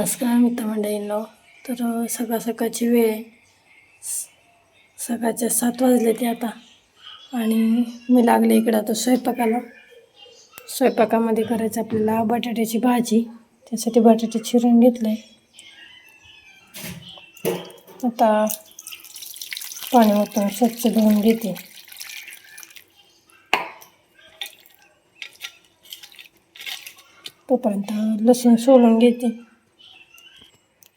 नमस्कार मित्रमंडळींनो. तर सकाळ सकाळची वेळ सकाळचे सकाळच्या सात वाजले ते आता. आणि मी लागले इकडं आता स्वयंपाकाला. स्वयंपाकामध्ये करायचं आपल्याला बटाट्याची भाजी. त्यासाठी बटाटे चिरून घेतले. आता पाणी ओतून स्वच्छ धुवून घेते. तोपर्यंत लसूण सोलून घेते.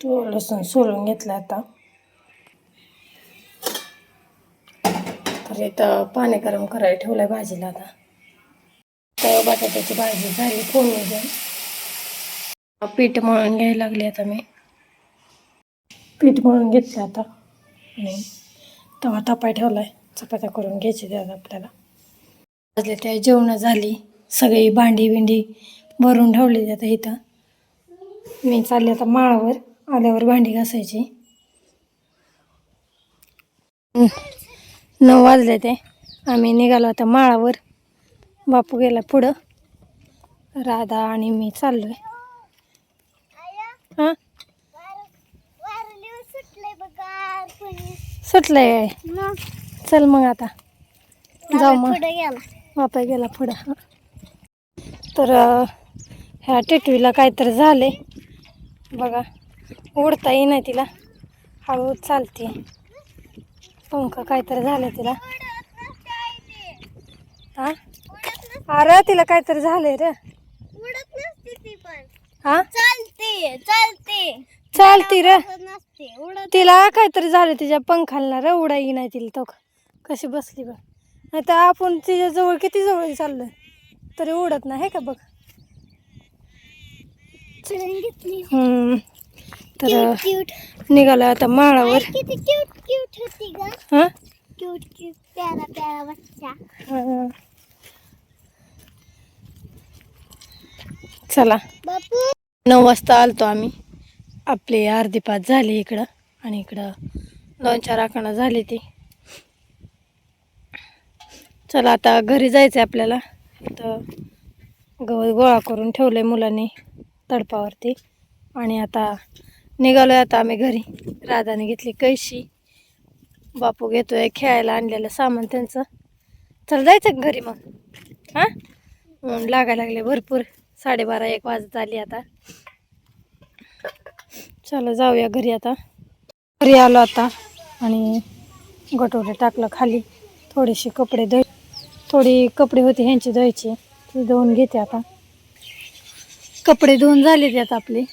तो लसूण सोलून घेतला आता. तर इथं पाणी गरम करायला ठेवलंय भाजीला आता. तर बटाट्याची भाजी झाली फोडणी देऊन. पीठ मळून घ्यायला लागली आता मी. पीठ मळून घेतलं आता. आणि तवा ठेवला ठेवलाय. चपात्या करून घ्यायची त्यात आपल्याला. भाजले त्या जेवणं झाली. सगळी भांडी बिंडी भरून ठेवली आता इथं. मी चालले आता माळावर. आल्यावर भांडी घासायची. नऊ वाजले ते. आम्ही निघालो आता माळावर. बापू गेला पुढं. राधा आणि मी चाललोय. हां? सुटलंय. चल मग आता. जाऊ मग. बापा गेला पुढं. हं. तर ह्या टिटवीला काहीतरी झाले बघा. उडता येईना तिला. हळू चालते. पंख काहीतरी झालं तिला. हा? अरे तिला काहीतरी झालंय रे. हा? चालते चालते चालती रे. तिला काहीतरी झालं तिच्या पंखाला रे उडा नाही तिला तो. कशी बसली बघ. नाही तर आपण तिच्या जवळ किती जवळ चाललोय? तरी उडत नाही का बघ. तर क्यूट निघालो आता माळावर. किती क्यूट क्यूट होती ग. हा? क्यूट क्यूट प्यारा प्यारा बच्चा. चला. नऊ वाजता आलतो आम्ही. आपली अर्धी पाच झाली इकडं आणि इकडं दोन चार आकडा झाली ती. चला आता घरी जायचं आहे आपल्याला. इथं गवत गोळा करून ठेवलं आहे मुलांनी तडपावरती. आणि आता निघालो आता आम्ही घरी. राधाने घेतली कैशी बापू घेतोय खेळायला आणलेलं सामान त्यांचं. चल जायचं का घरी मग? हां? ऊन लागायला लागले भरपूर. साडेबारा एक वाजत आली आता. चला जाऊया घरी आता. घरी आलो आता आणि गटोरे टाकलं खाली. थोडेसे कपडे धुय थोडी कपडे होते ह्यांची धुवायची. ती धुवून घेते आता. कपडे धुवून झाले त्यात आपले.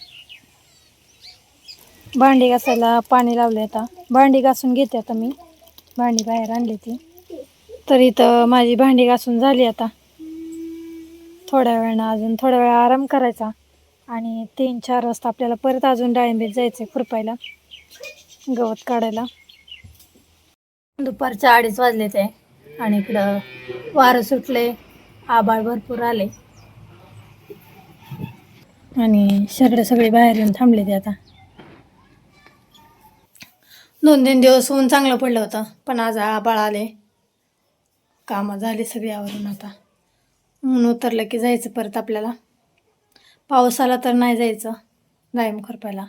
भांडी घासायला पाणी लावले आता. भांडी घासून घेते आता मी. भांडी बाहेर आणली ती. तर इथं माझी भांडी घासून झाली आता. थोड्या वेळानं अजून थोड्या वेळ आराम करायचा. आणि तीन चार वाजता आपल्याला परत अजून डाळिंबीत जायचं आहे खुरपायला. गवत काढायला. दुपारच्या अडीच वाजले ते आणि इकडं वारं सुटले. आबाळ भरपूर आले. आणि सगळे सगळे बाहेर येऊन थांबले ते आता. दोन तीन दिवस ऊन चांगलं पडलं होतं पण आज आबाळ आले. कामं झाली सगळी आवरून आता. ऊन उतरलं की जायचं परत आपल्याला. पाऊस आला तर नाही जायचं गायम खुरपायला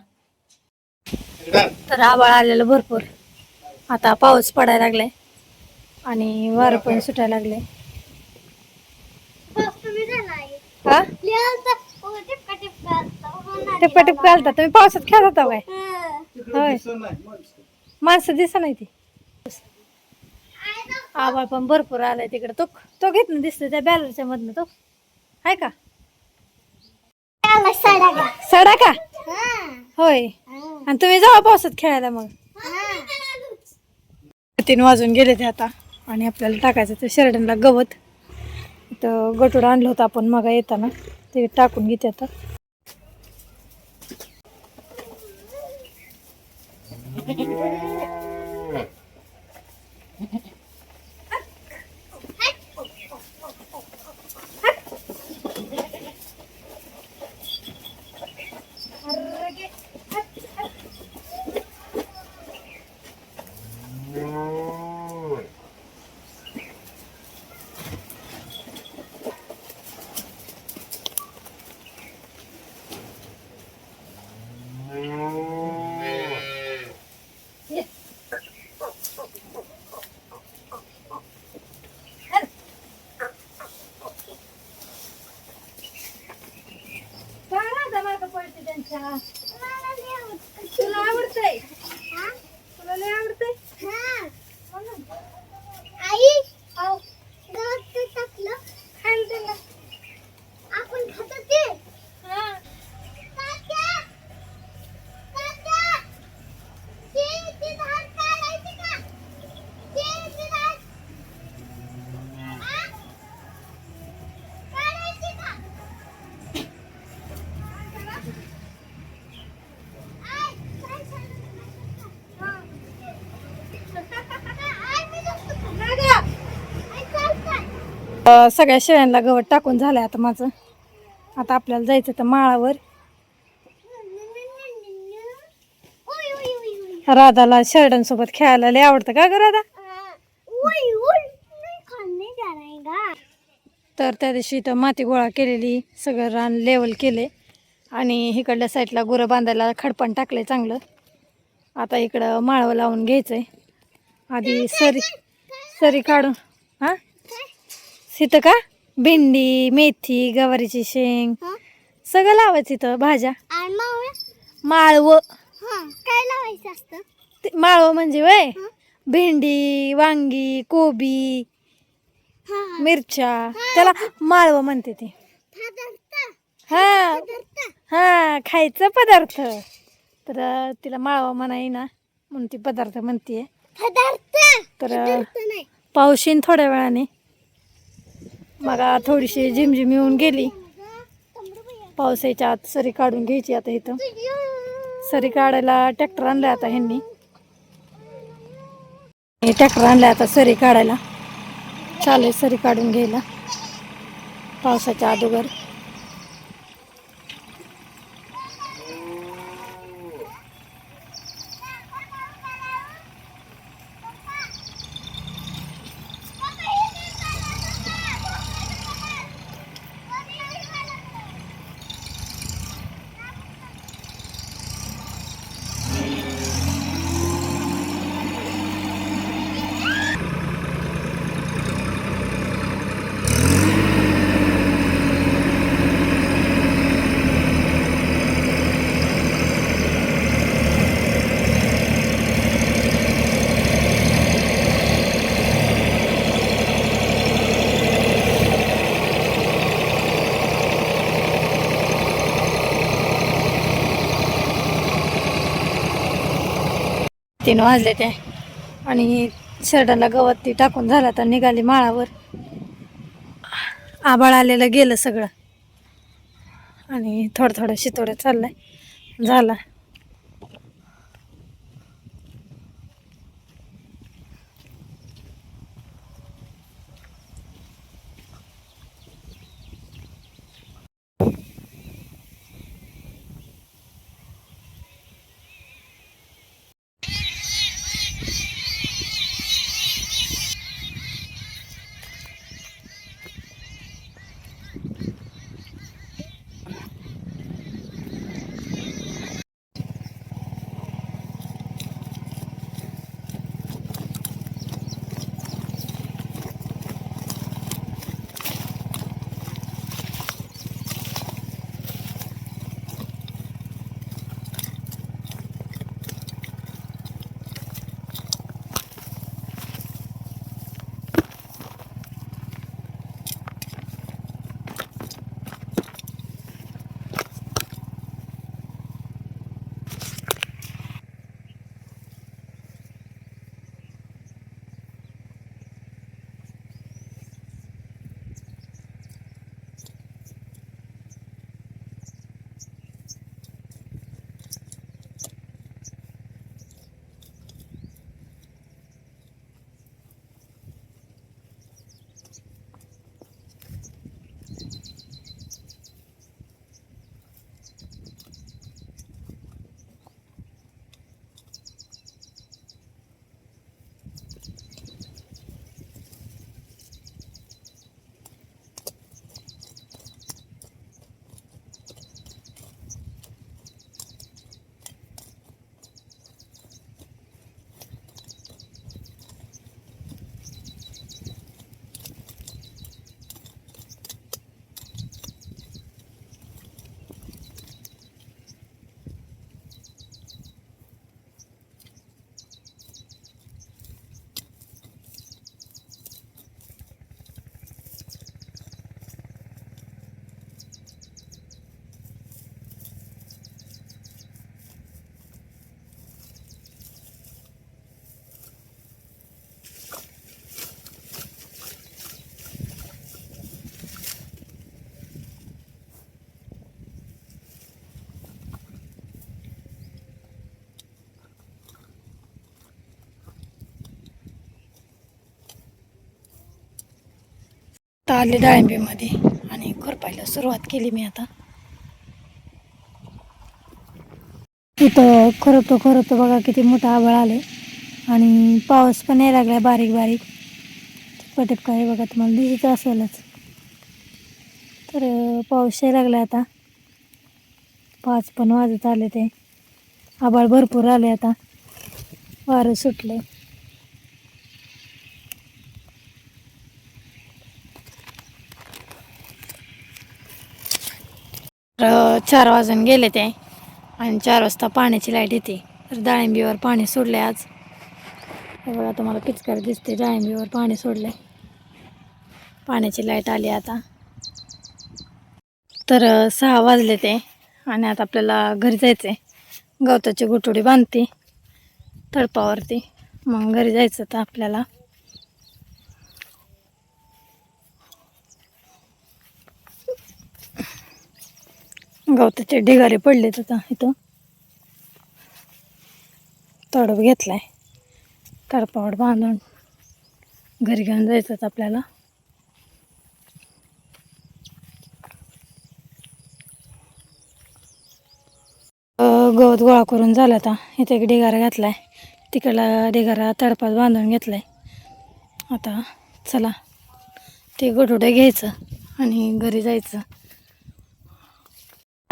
तर आबाळ आलेलं भरपूर. आता पाऊस पडायला लागलाय आणि वारं पण सुटायला लागले हा? टिपका टिपका आलता. घालता तुम्ही पावसात खेळत होता काय? हं. होय. माणसं दिसा नाही ती. आवाळ पण भरपूर आलाय तिकडे. तो तो घेत ना दिसतो त्या बॅलरच्या मधनं तो. आहे का? सडा का? होय. आणि तुम्ही जावा पावसात खेळायला मग. तीन वाजून गेले ते आता. आणि आपल्याला टाकायचं ते शेरडनला गवत. तर गटूड आणलं होतं आपण मग येताना. ते टाकून घेते आता. Yeah. सगळ्या शेळ्यांना गवत टाकून झालंय आता माझं. आता आपल्याला जायचं तर माळावर. राधाला शेरडांसोबत खेळायला लय आवडतं का ग राधा? तर त्या दिवशी इथं माती गोळा केलेली सगळं रान लेवल केले. आणि इकडल्या साईडला गुरं बांधायला खडपण टाकलंय चांगलं. आता इकडं माळवं लावून घ्यायचंय. आधी सरी सरी काढून हां? इथं का? भेंडी मेथी गवारीची शेंग हा. सगळं लावायचं इथं भाज्या. आणि माळवं. हा काय लावायचं असतं? ते माळवं म्हणजे वय हा. भेंडी वांगी कोबी हा मिरच्या. त्याला माळवं म्हणते ते. पदार्थ. हा. पदार्थ. हा खायचं पदार्थ. तर तिला माळवा म्हणाई ना म्हणून ती पदार्थ म्हणते पदार्थ. तर अं, पदार्थ नाही. पाऊस येईन थोड्या वेळाने. मग थोडीशी झिमझिम येऊन गेली. पावसाच्या आत सरी काढून घ्यायची आता इथं. सरी काढायला ट्रॅक्टर आणलाय आता ह्यांनी. ट्रॅक्टर आणलाय आता सरी काढायला. चालेल सरी काढून घ्यायला. पावसाच्या अगोदर. तीन वाजले ते. आणि शर्टाला गवत ती टाकून झाला तर निघाली माळावर. आबाळ आलेलं गेलं सगळं. आणि थोडं थोडं शितोडं चाललंय. झाला. आले डाळिंबीमध्ये. आणि खुरपायला सुरुवात केली मी आता. इथं खरपतो खरपतो बघा किती मोठं आभाळ आले आणि पाऊस पण यायला लागला बारीक बारीक. टिपका आहे बघा तुम्हाला दिसत असेलच. तर पाऊस यायला लागला आता. पाच पण वाजत आले ते. आभाळ भरपूर आले आता. वारं सुटले तर चार वाजून गेले ते. आणि चार वाजता पाण्याची लाइट येते. तर डाळिंबीवर पाणी सोडले आज. बघा तुम्हाला पिचकार दिसते डाळिंबीवर पाणी सोडले पाण्याची लाइट आली आता. तर सहा वाजले ते. आणि आता आपल्याला घरी जायचं आहे गवताची गुटुडी बांधते. तळपावरती. मग घरी जायचं तर आपल्याला. गवताचे ढिगारे पडलेत आता इथं. तडप घेतलाय. तडपावड बांधून घरी घेऊन जायचं आपल्याला. गवत गोळा करून झालं आता. इथे एक ढिगारा घातलाय. तिकडला ढिगारा तडपात बांधून घेतलाय. आता चला ते गोटुडे घ्यायचं आणि घरी जायचं.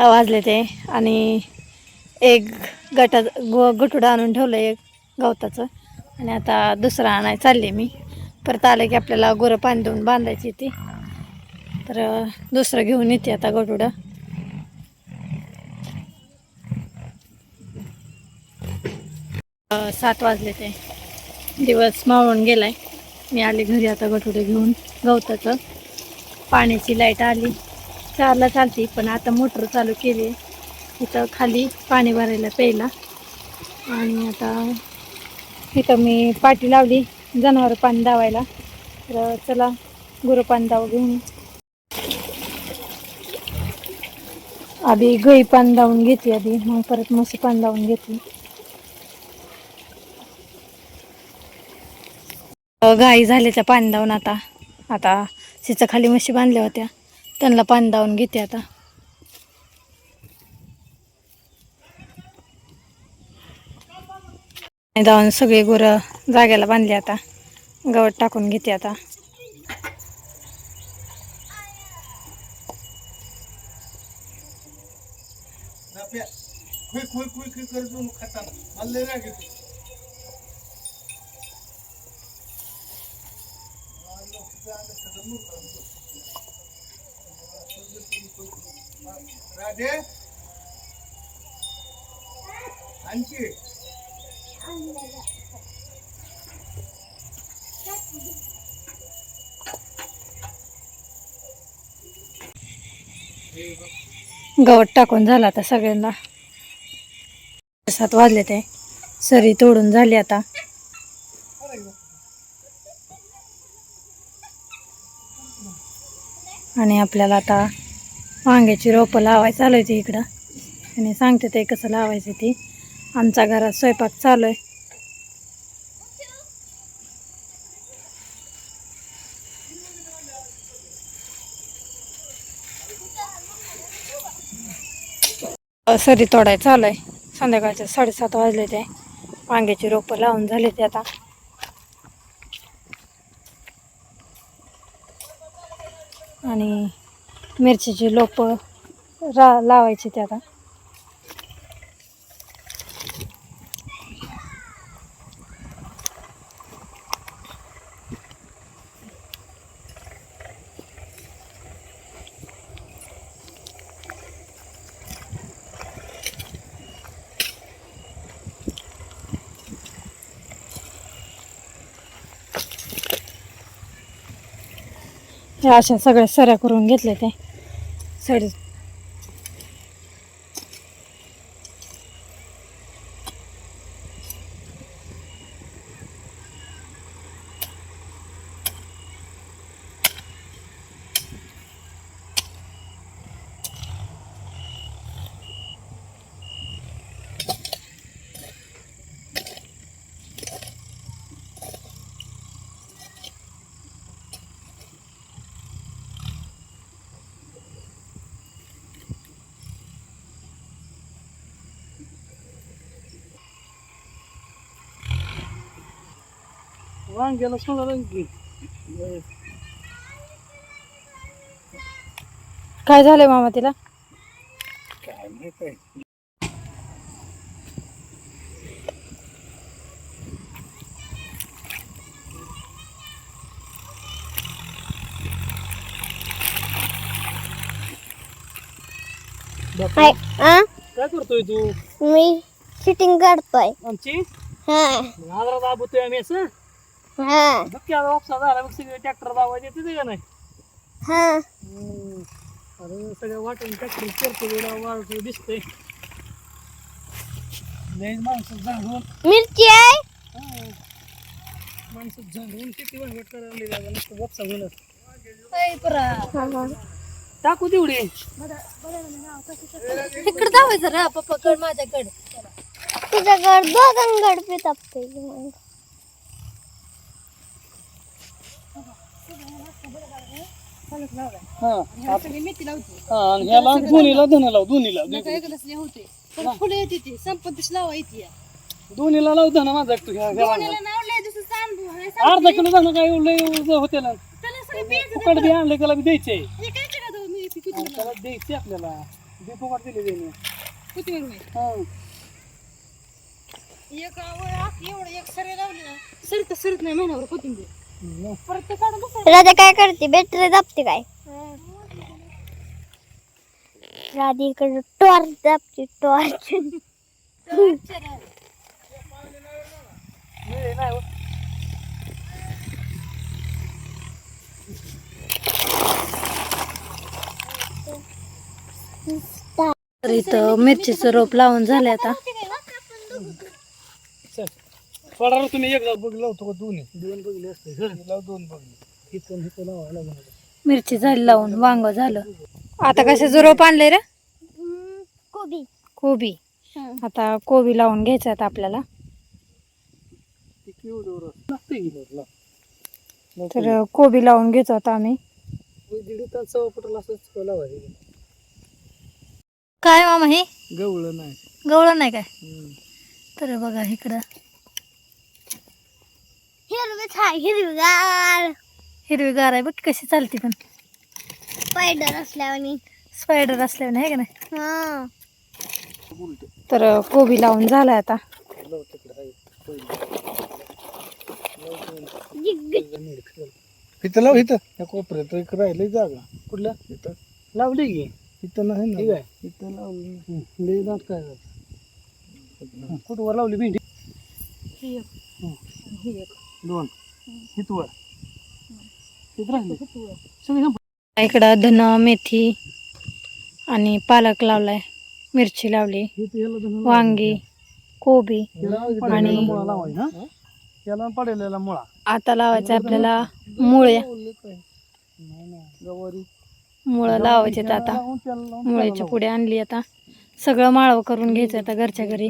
वाजले ते आणि एक गटा गो गटुडं आणून ठेवलं एक गवताचं. आणि आता दुसरं आणाय चालले मी. परत आलं की आपल्याला गोरं पाणी देऊन बांधायची ती. तर दुसरं घेऊन येते आता गटुडं. सात वाजले ते. दिवस मावळून गेलाय. मी आले घरी आता गटुडे घेऊन गवताचं. पाण्याची लाइट आली. चारला चालते पण आता मोटर चालू केली. इथं खाली पाणी भरायला प्यायला. आणि आता इथं मी पाटी लावली जनावर पाणी दावायला. तर चला गुरु पाणी दाव घेऊन. आधी गई पाणी दावून घेते आधी मग परत म्हशी पाणी दावून घेतली. गाई झाल्याच्या पाणी दावून आता आता तिचं खाली म्हशी बांधल्या होत्या. त्यांना पाणी दावून घेते आता. पाणी दावून सगळी गुरं जाग्याला बांधली आता. गवत टाकून घेते आता. राधे आणखी. गवत टाकून झालं आता सगळ्यांना. सात वाजले ते. सरी तोडून झाली आता. आणि आपल्याला आता वांग्याची रोपं लावाय चालू आहे ती इकडं. आणि सांगते ते कसं लावायचं ती. आमच्या घरात स्वयंपाक चालू आहे. सरी तोडाय चालू आहे. संध्याकाळचे साडेसात वाजले ते. वांग्याची रोपं लावून झाले ते आता. आणि मिरचीची लोपं रा लावायची ते आता. अशा सगळ्या सऱ्या करून घेतल्या ते साईडच. वांग्याला सोडा की काय झालंय मामा तिला? काय माहीत आहे. आ? काय करतोय तू? मी सिटिंग करतोय. आमची? हा. आजरा दाबतोय आम्ही असं? हा. वापसा झाला सगळे ट्रॅक्टर दाबायचे येते का नाही? हा. हम्म. अरे सगळ्या वाटून ट्रॅक्टर करतो वाढतो दिसतंय. लय माणसं झाडून. मिरची आहे? हा. माणसं झाडून किती वांगे करायला लागले नुसतं वापसा होणार हा, हा. टाकू तेवढी. इकडे जावायचं रा पप्पाकड माझ्याकडे. तुझ्याकडे दोघांकडे पितापते हा हा आणि ह्याला दोन्हीला धन लाव दोन्हीला होते फुलं येते ती. संपत्तीच लावा येते दोन्हीला लाव धन माझा तू ह्या ह्या अर्धा किलो धन काय एवढं होते ना. फुकट बी आणले त्याला बी द्यायचे. त्याला द्यायचे आपल्याला. बी फुकट दिले त्याने. हा. सरत सरत नाही महिन्यावर कोथिंबीर. राधा काय करते? बॅटरी दाबते काय? राधीकडे टॉर्च दाबते टॉर्च तर इथं मिरचीचं रोप लावून झालं आता. सोडा रे तुम्ही एक बघ लावतो का दोन्ही? दोन बघले असते लाव दोन बघले. इथून इथं लावायला लागणार मिरची झाली लावून वांग झालं. आता कशाचं रोप आणलंय रे? कोबी. कोबी. आता कोबी लावून घ्यायचं आता आपल्याला. लाव लाव तर कोबी. लावून घेतो आता आम्ही. दीड तास लावायचं? काय मामा हे? गवळं नाही. गवळण नाही काय. तर बघा इकडं. हिरवीच आहे हिरवीगार. हिरवीगार आहे बघ कशी चालते पण. स्पायडर असल्यावानी स्पायडर असल्यावर आहे का नाही? हा. तर कोबी लावून झालाय आता. इथं लाव इथं. या कोपऱ्यात एक राहिली जागा. कुठल्या? इथं. लावली की. इथं नाही ना. आहे. इथं लावली. लई दाट काय कुठं वर लावली भेंडी? दोन. इथं वर इथं राहिली. सगळी संप- इकडं धन मेथी आणि पालक लावलाय. मिरची लावली. याला वांगी कोबी आणि मुळा लावायचा हा? याला पडलेला मुळा. आता लावायचं आपल्याला मुळे गवारी मुळं लावायचे आता. लावून त्याला लावून मुळ्याची पुढे आणली आता. सगळं माळव करून घ्यायचं आता घरच्या घरी.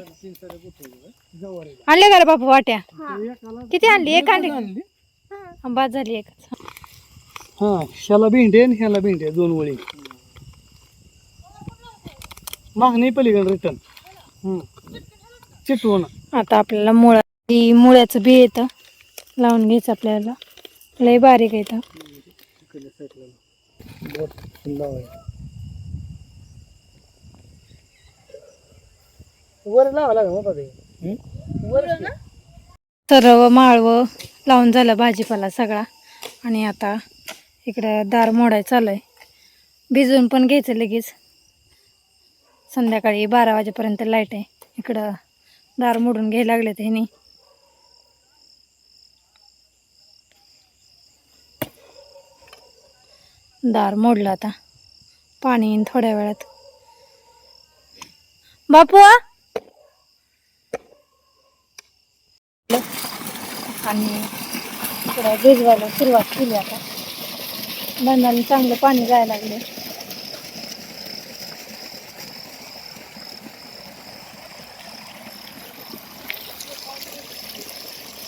आणले का रे बापू वाट्या? किती आणली? एक आणली बाद झाली एक. हा ह्याला भेंडे आणि ह्याला भेंडे दोन वळी. मागणी पलीकडे रिटर्न चिटवून. आता आपल्याला मुळा मुळ्याचं बी येतं. लावून घ्यायचं आपल्याला. लय बारीक येतं वर लावा लागा तरव माळव माळवं लावून झालं भाजीपाला सगळा. आणि आता इकडं दार मोडाय चालू आहे भिजवून पण घ्यायचं लगेच. संध्याकाळी बारा वाजेपर्यंत लाइट आहे. इकडं दार मोडून घ्यायला लागले ते नाही दार मोडलं आता. पाणी थोड्या वेळात. बापू आणि इकडं भिजवायला सुरुवात केली आता. बंधाने चांगलं पाणी जायला लागले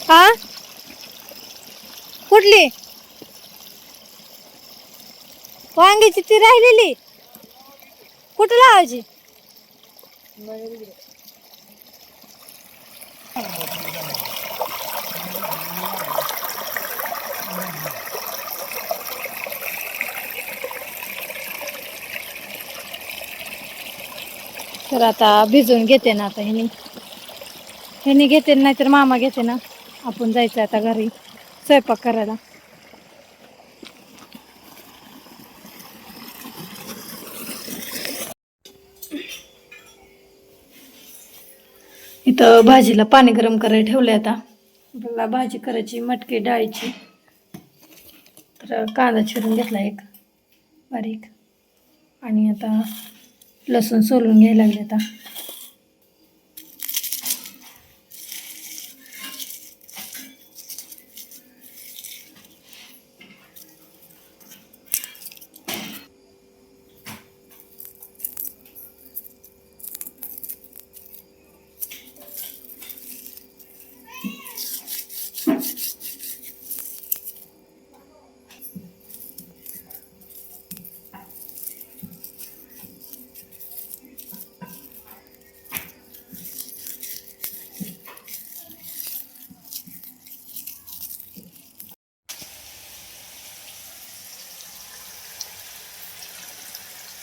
हा? कुठली? वांग्याची ती राहिलेली. कुठं लावायची? तर आता भिजून घेते ना आता ह्यानी ह्यानी घेते नाही तर मामा घेते ना. आपण जायचं आता घरी स्वयंपाक करायला. इथं भाजीला पाणी गरम करायला ठेवलंय आता. आपल्याला भाजी करायची मटकी डाळीची. तर कांदा चिरून घेतला एक बारीक. आणि आता लसूण सोलून घ्यायला लागले आता.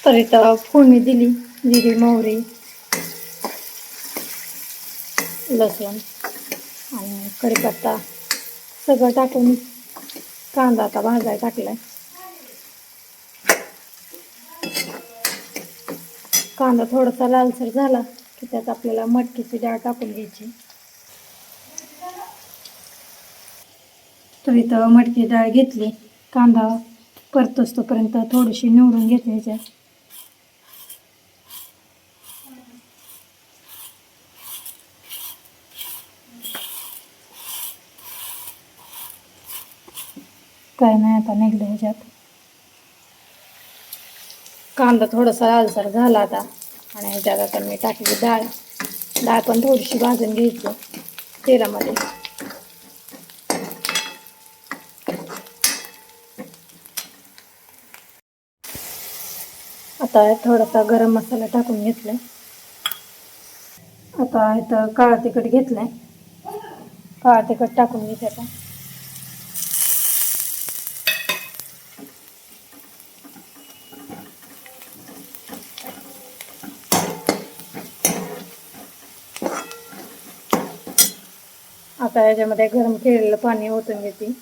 तर इथं फोडणी दिली जिरी मोहरी लसूण आणि कढीपत्ता. सगळं टाकून कांदा आता भाजायला टाकलाय. कांदा थोडासा लालसर झाला की त्यात आपल्याला मटकीची डाळ टाकून घ्यायची. तर इथं मटकी डाळ घेतली. कांदा परतोस तोपर्यंत थोडीशी निवडून घेतली ह्याच्यात. काय नाही आता निघलं ह्याच्यात. कांदा थोडासा लालसर झाला आता. आणि ह्याच्यात आता मी टाकली डाळ. डाळ पण थोडीशी भाजून घ्यायची तेलामध्ये. आता थोडासा गरम मसाला टाकून घेतलाय. आता इथं काळा तिखट घेतलाय. काळा तिखट टाकून घेते आता. आता याच्यामध्ये गरम केलेलं पाणी ओतून घेते.